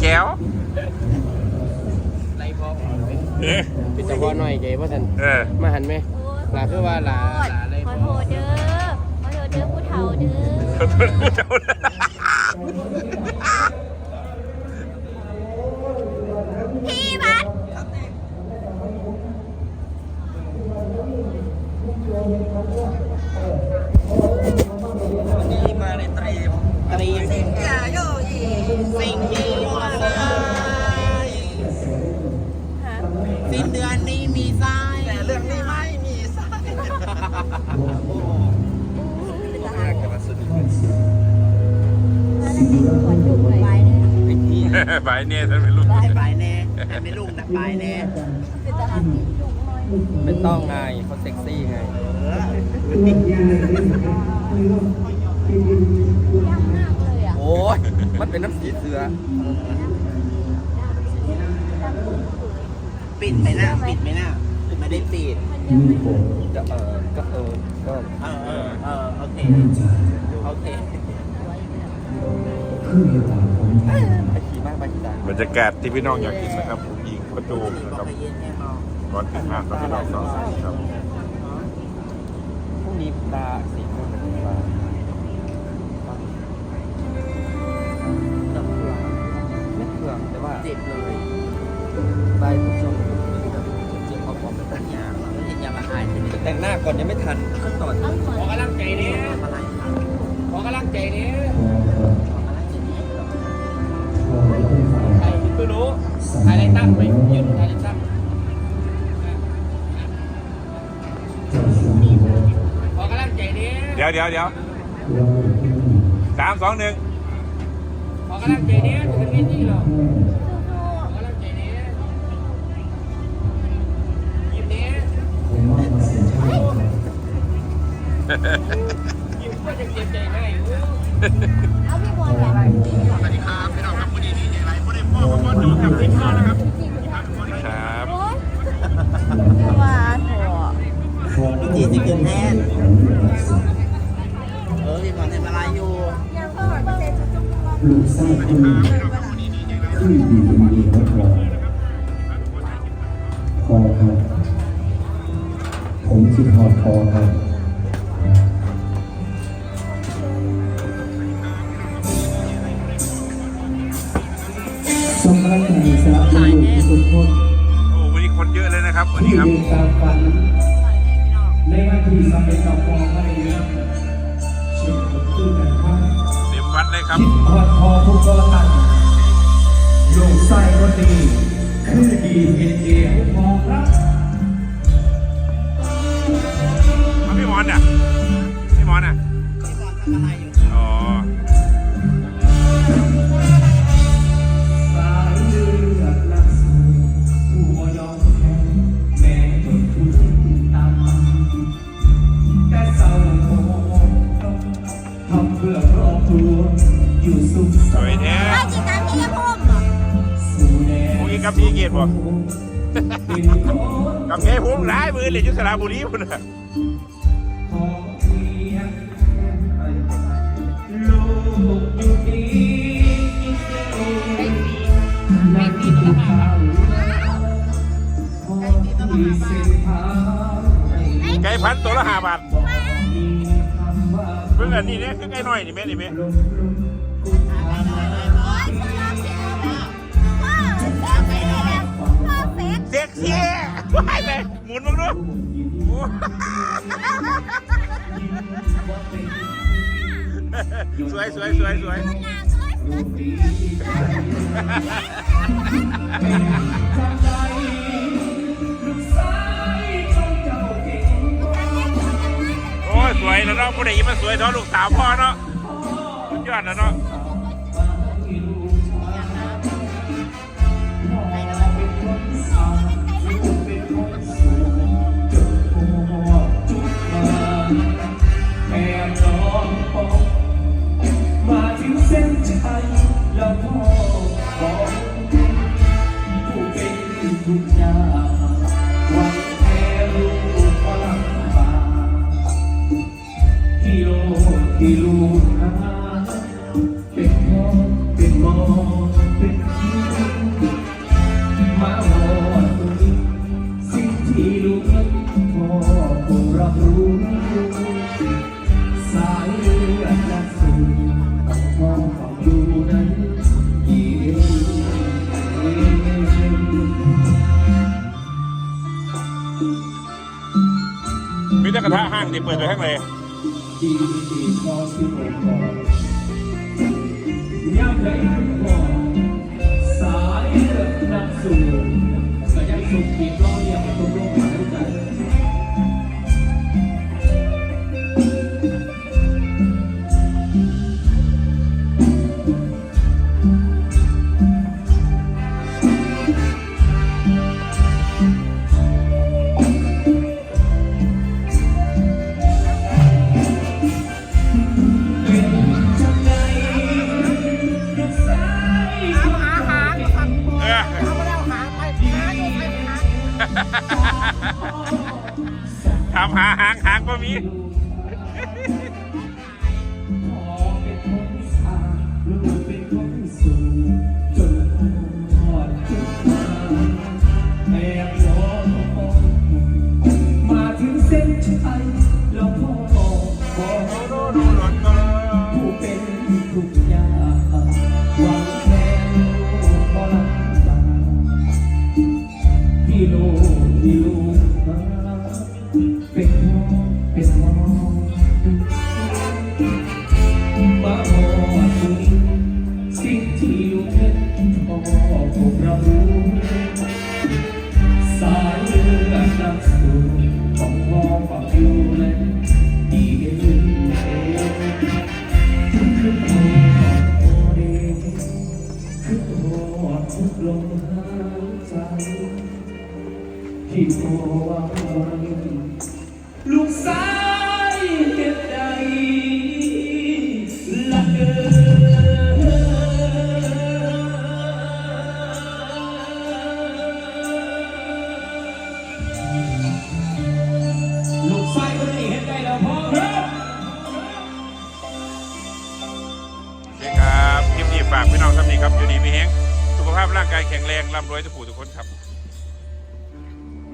แก้วไรพอเออเป็นตะวอหน่อยใจว่าสันเออมาหันไหมโอ้ยลาคือว่าลาลาไรขพออโทษเด้อขอโทษเด้อผู้เฒ่าเด้อขอโทษผู้เจ้า สิ้นเดือนนี้มีไส้แต่เรื่องนี้ไม่มีไส้โอ้โหน่าหารจะมากเลยไอ้ที่บายเนี่ยท่านเป็นลูกบายบายแน่แต่ไม่ลุงนะบายแน่เป็นทหารที่จุกหน่อยไม่ต้องไงเขาเซ็กซี่ไงยากมากเลยอะโอ้ยมันเป็นน้ำสีเสือ ปิดไหมหนะปิดไหมนะไม่ได้ปิดก็เออก็เออก็เออเออเออโอเคโอเคไปขี่มากไปขี่ได้บรรยากาศที่พี่น้องอยากกินนะครับผมยิงประตูนะครับก่อนถึงห้างครับพี่น้องสองครับพรุ่งนี้ตาสี รู้ใครได้ตั้งไปยืนใครได้ตั้งขอกำลังใจนี้เดี๋ยวเดี๋ยวเดี๋ยวสามสองหนึ่งขอกำลังใจนี้ถึงที่นี่หรอ จะว่าโถจีจะกินแน่เออมีความในมาลายอยู่ยังก็เปอร์เซ็นต์จุกๆว่าลูกไส้ขึ้นขึ้นดีเป็นดีครับพอพอครับผมคิดหอดพอครับสำหรับการสนับสนุนทุกคนโอ้วันนี้คน เยอะเลยนะครับวันนี้ที่ครับเตามฝันในวันที่สำเร็จต่อพอก็ได้เรื่องเช่นขึ้นกันครับเต็มวัดเลยครับคิดพอพอทุกกรตันลูกไส้ก็ดี คือดีเห็นเดียวพอครับเอาพี่มอนอะพี่มอนอะอ๋ กับพี่เกียรติบ่เป็นคนกับแค่พุ่มร้ายมือเลยจุสระบุรีพุ่นน่ะของเพียงลูกอตีต่อมาไก่พันตัวละห้าบาทเพิ่อนนี้เนี่ยคือไก่น้อยนี่แม่นี่แม่ เซ็กเซ็กซี่ว้ายเลยหมุนมึงดูสวยสวยสวยสวยโอ้ยสวยแล้วเนาะผู้ใดยิ้มมาสวยเท่าลูกสาวพ่อเนาะสุดยอดแล้วเนาะ รอพบมาถึงเส้นชัยแล้วพอบอกผู้เป็นทุกย่วังแค่ลูวามบาที่โลกที่ลูกหเป็นพ่เป็นมอเป็นพี่ กระทะห้างที่เปิดไปข้างในยกสายเลือดนำสู่างหางก็มีที่รู้ที่รู้ อดทุกลมหายใจที่โทรวังวัลูกสาว ครับอยู่ดีมีแห้งสุขภาพร่างกายแข็งแรงร่ำรวยทุกผู้ทุกคนครับ